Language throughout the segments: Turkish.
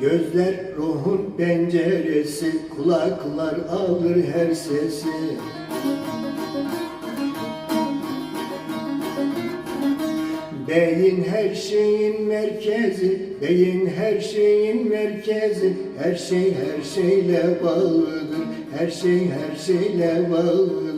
Gözler ruhun penceresi, kulaklar alır her sesi. Beyin her şeyin merkezi, beyin her şeyin merkezi, her şey her şeyle bağlıdır, her şey her şeyle bağlıdır.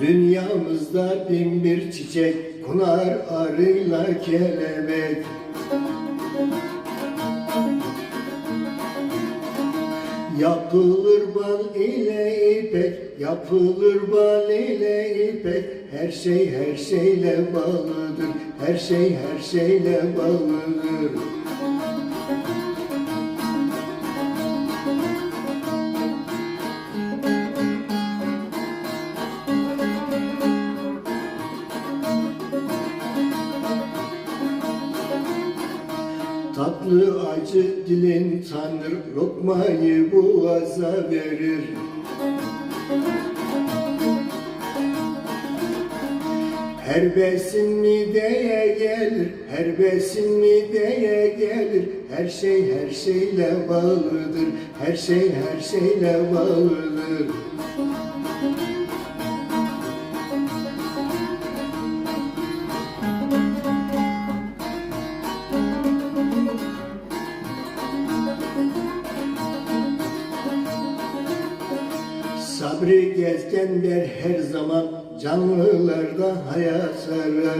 Dünyamızda bin bir çiçek konar arıyla kelebek. Yapılır bal ile ipek, yapılır bal ile ipek. Her şey her şeyle bağlıdır, her şey her şeyle bağlıdır Tatlı acı dilin tanır, lokmayı boğaza verir. Her besin mideye gelir, her besin mideye gelir. Her şey her şeyle bağlıdır, her şey her şeyle bağlıdır. Sabri gezgenler her zaman canlılarda hayat arar.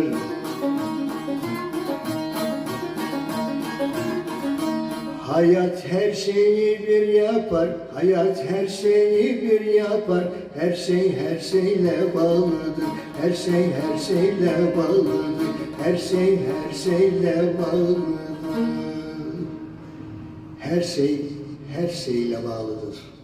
Hayat her şeyi bir yapar, hayat her şeyi bir yapar. Her şey her şeyle bağlıdır, her şey her şeyle bağlıdır, her şey her şeyle bağlıdır. Her şey her şeyle bağlıdır.